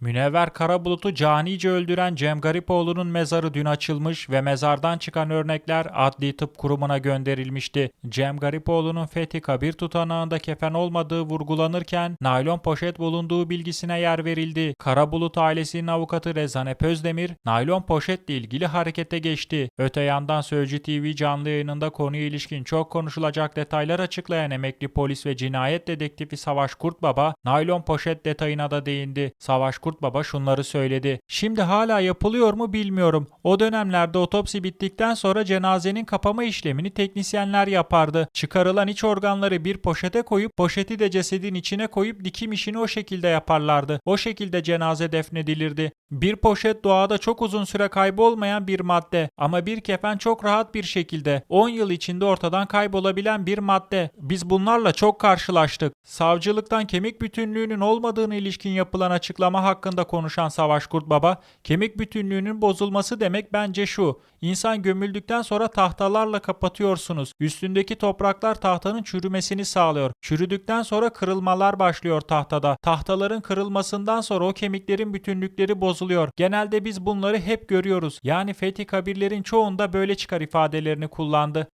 Münevver Karabulut'u canice öldüren Cem Garipoğlu'nun mezarı dün açılmış ve mezardan çıkan örnekler Adli Tıp Kurumu'na gönderilmişti. Cem Garipoğlu'nun Fethi Kabir tutanağında kefen olmadığı vurgulanırken naylon poşet bulunduğu bilgisine yer verildi. Karabulut ailesinin avukatı Rezan Özdemir, naylon poşetle ilgili harekete geçti. Öte yandan Sözcü TV canlı yayınında konuya ilişkin çok konuşulacak detaylar açıklayan emekli polis ve cinayet dedektifi Savaş Kurtbaba, naylon poşet detayına da değindi. Savaş Kurtbaba şunları söyledi. Şimdi hala yapılıyor mu bilmiyorum. O dönemlerde otopsi bittikten sonra cenazenin kapama işlemini teknisyenler yapardı. Çıkarılan iç organları bir poşete koyup poşeti de cesedin içine koyup dikim işini o şekilde yaparlardı. O şekilde cenaze defnedilirdi. Bir poşet doğada çok uzun süre kaybolmayan bir madde ama bir kefen çok rahat bir şekilde 10 yıl içinde ortadan kaybolabilen bir madde. Biz bunlarla çok karşılaştık. Savcılıktan kemik bütünlüğünün olmadığını ilişkin yapılan açıklama hakkında konuşan Savaş Kurtbaba, kemik bütünlüğünün bozulması demek bence şu. İnsan gömüldükten sonra tahtalarla kapatıyorsunuz. Üstündeki topraklar tahtanın çürümesini sağlıyor. Çürüdükten sonra kırılmalar başlıyor tahtada. Tahtaların kırılmasından sonra o kemiklerin bütünlükleri bozuluyor. Genelde biz bunları hep görüyoruz. Yani Fethi Kabirlerin çoğunda böyle çıkar ifadelerini kullandı.